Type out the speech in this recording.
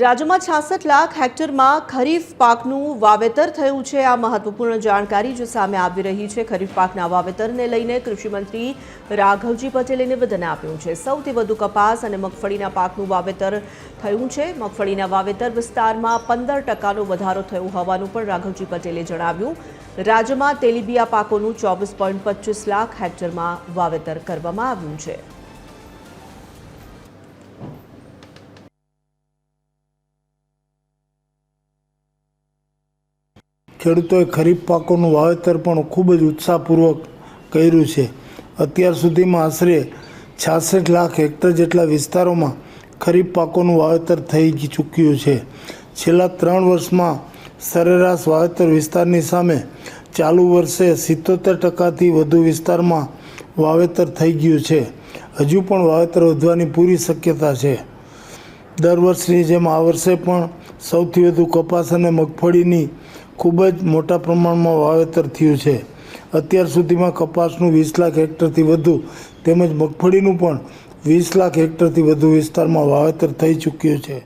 રાજ્યમાં છાસઠ લાખ હેક્ટરમાં ખરીફ પાકનું વાવેતર થયું છે. આ મહત્વપૂર્ણ જાણકારી જે સામે આવી રહી છે. ખરીફ પાકના વાવેતરને લઈને કૃષિમંત્રી રાઘવજી પટેલે નિવેદન આપ્યું છે. સૌથી વધુ કપાસ અને મગફળીના પાકનું વાવેતર થયું છે. મગફળીના વાવેતર વિસ્તારમાં પંદર ટકાનો વધારો થયો હોવાનું પણ રાઘવજી પટેલે જણાવ્યું. રાજ્યમાં તેલીબિયા પાકોનું ચોવીસ લાખ હેક્ટરમાં વાવેતર કરવામાં આવ્યું છે. ખેડૂતોએ ખરીફ પાકોનું વાવેતર પણ ખૂબ જ ઉત્સાહપૂર્વક કર્યું છે. અત્યાર સુધીમાં આશરે છાસઠ લાખ હેક્ટર જેટલા વિસ્તારોમાં ખરીફ પાકોનું વાવેતર થઈ ચૂક્યું છે. છેલ્લા ત્રણ વર્ષમાં સરેરાશ વાવેતર વિસ્તારની સામે ચાલુ વર્ષે સિત્તોતેર ટકાથી વધુ વિસ્તારમાં વાવેતર થઈ ગયું છે. હજુ પણ વાવેતર વધવાની પૂરી શક્યતા છે. દર વર્ષની જેમ આ વર્ષે પણ સૌથી વધુ કપાસ અને મગફળીની ખૂબ જ મોટા પ્રમાણમાં વાવેતર થયું છે. અત્યાર સુધીમાં કપાસનું વીસ લાખ હેક્ટરથી વધુ તેમજ મગફળીનું પણ વીસ લાખ હેક્ટરથી વધુ વિસ્તારમાં વાવેતર થઈ ચૂક્યું છે.